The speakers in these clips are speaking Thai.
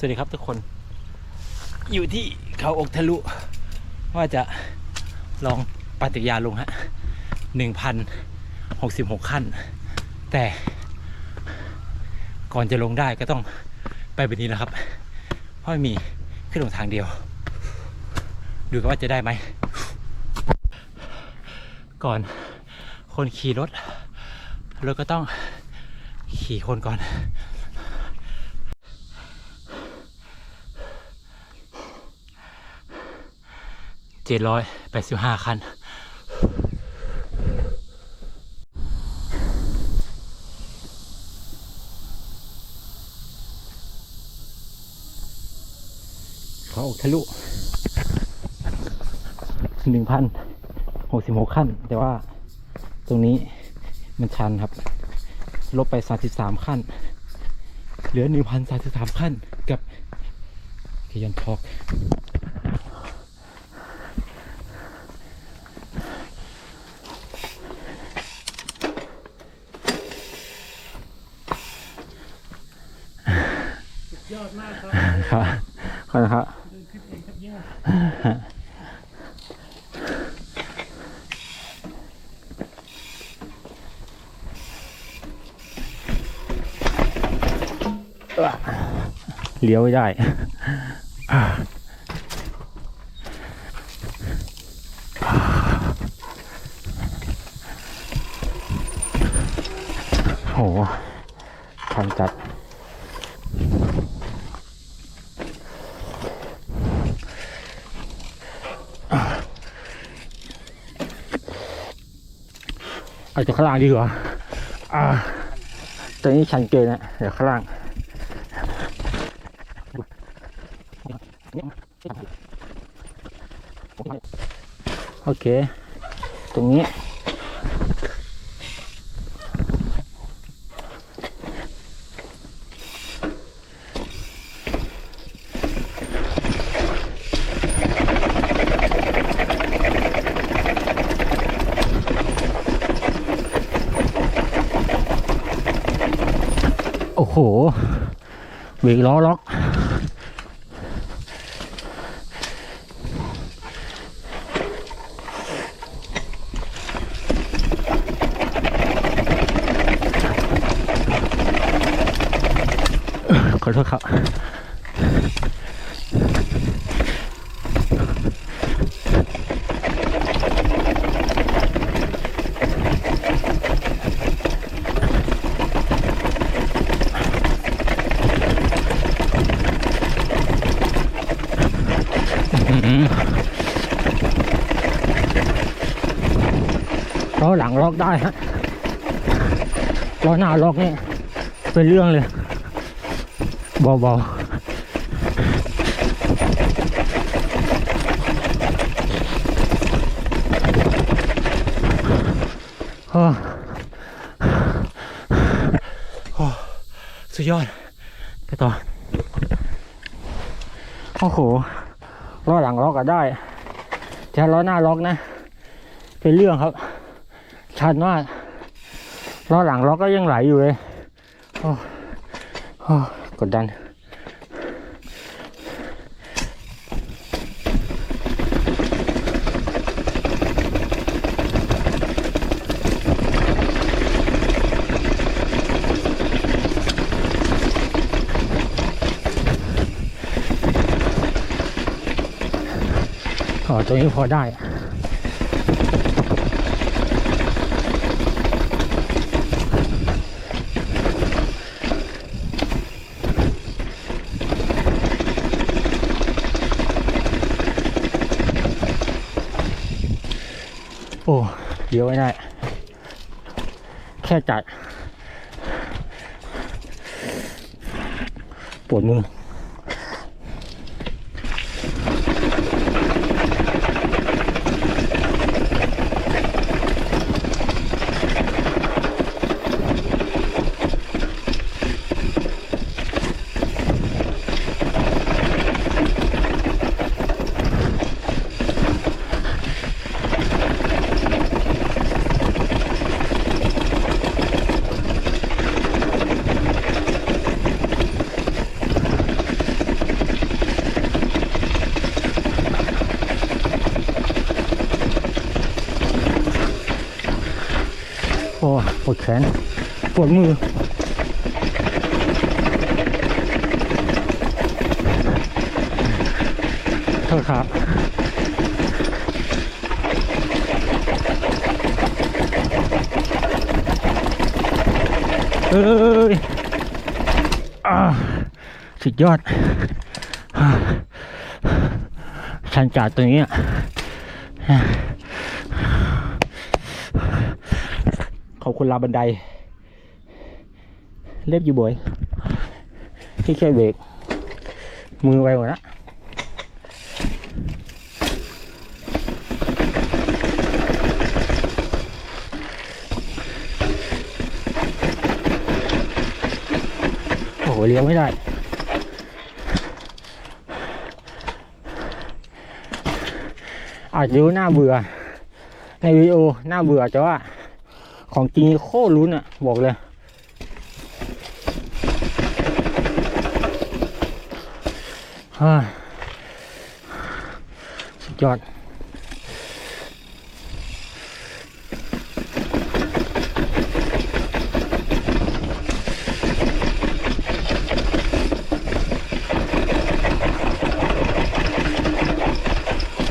สวัสดีครับทุกคน อยู่ที่เขาอกทะลุ ว่าจะลองปฏิยาลงฮะหนึ่งพันหกสิบหกขั้น แต่ก่อนจะลงได้ก็ต้องไปแบบนี้นะครับ เพราะม่มีขึ้นลงทางเดียว ดูกันว่าจะได้ไหม ก่อนคนขี่รถรถก็ต้องขี่คนก่อน เจ็ดร้อยแปดสิบห้าคัน เขาทะลุหนึ่งพันหกสิบหกขั้น แต่ว่าตรงนี้มันชันครับ ลบไปสามสิบสามขั้น เหลือหนึ่งพันสามสิบสามขั้นกับขยันทอก ย อดมากครับครับขอบคุณครับเดินขึ้นเองครับยอดเลี้ยวไม่ได้โหทางจัด เอาจากข้างล่างดีกว่าอ่าตอนนี้ชันเกินนะเดี๋ยวข้างล่างโอเค ตรงนี้ หเบรกล้อล็อก ขอโทษครับ ล้อหลังล็อกได้ฮะล้อหน้าล็อกนี่เป็นเรื่องเลยเบาๆโอ้โอ้สุดยอดไปต่อ โอ้โห ล้อหลังล็อกก็ได้แต่ล้อหน้าล็อกนะ เป็นเรื่องครับ ชันมากล้อหลังล็อกก็ยังไหลอยู่เลยโอ้โอ้กดดัน ตรงนี้พอได้โอ้เดี๋ยวไม่ได้ แค่จัดปวดมือ วดแขน ปวดมือ โทษครับเอ้ยอ่าสุดยอด ชันจัดตัวนี้อะ ขอบคุณลาบันได เล็บอยู่บ่อยที่แค่เบรกมือไวหมดละโอ้โหเลี้ยวไม่ได้อาจจะดูน่าเบื่อ ในวิดีโอน่าเบื่อแต่ว่า ของจริงโคตรลุ้นอะ บอกเลยฮ้ยสุดยอด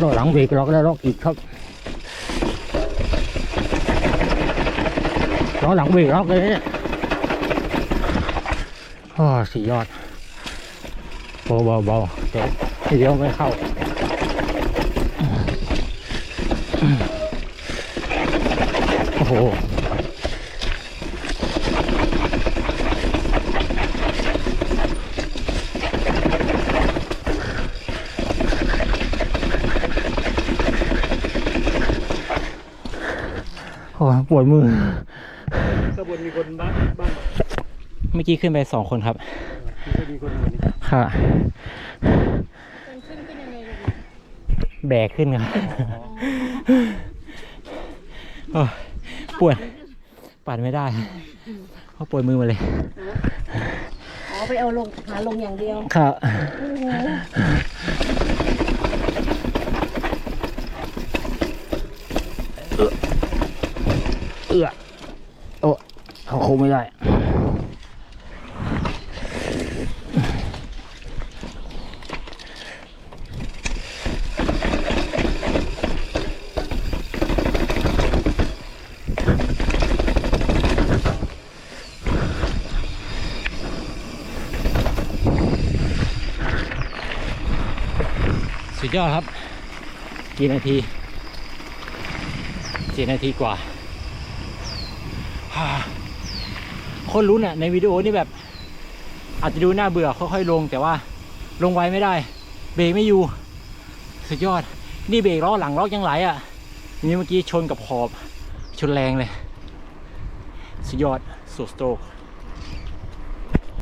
รอหลังเบรกล็อกแล้วล็อกอีกครับ ล้อหลังเบรกล็อกเลยเนี่ยโอ้สุดยอดเบาเบาเบาเดี๋ยวเดี๋ยวไม่เข้าโอ้โหโอ้ปวดมือ ขบวนมีคนบ้านบ้านเมื่อกี้ขึ้นไปสองคนครับมีก็มีคนเหมือนนี้ค่ะมันขึ้นขึ้นยังไงลูกแบกขึ้นครับโอ้ยปวดปัดไม่ได้เพราะปวดมือมาเลยอ๋อไปเอาลงหาลงอย่างเดียวครับโอ้โหเอื้อโอ้เขา คงไม่ได้สุดยอดครับ กี่นาทีสี่นาทีกว่า ฮ่าโคนลุ้นอะในวิดีโอนี่แบบ อาจจะดูน่าเบื่อค่อยๆลง แต่ว่าลงไวไม่ได้ เบรกไม่อยู่ สุดยอด นี่เบรกล้อหลังล้อยังไหลอะนี่เมื่อกี้ชนกับขอบชนแรงเลย สุดยอดสุดสโตรก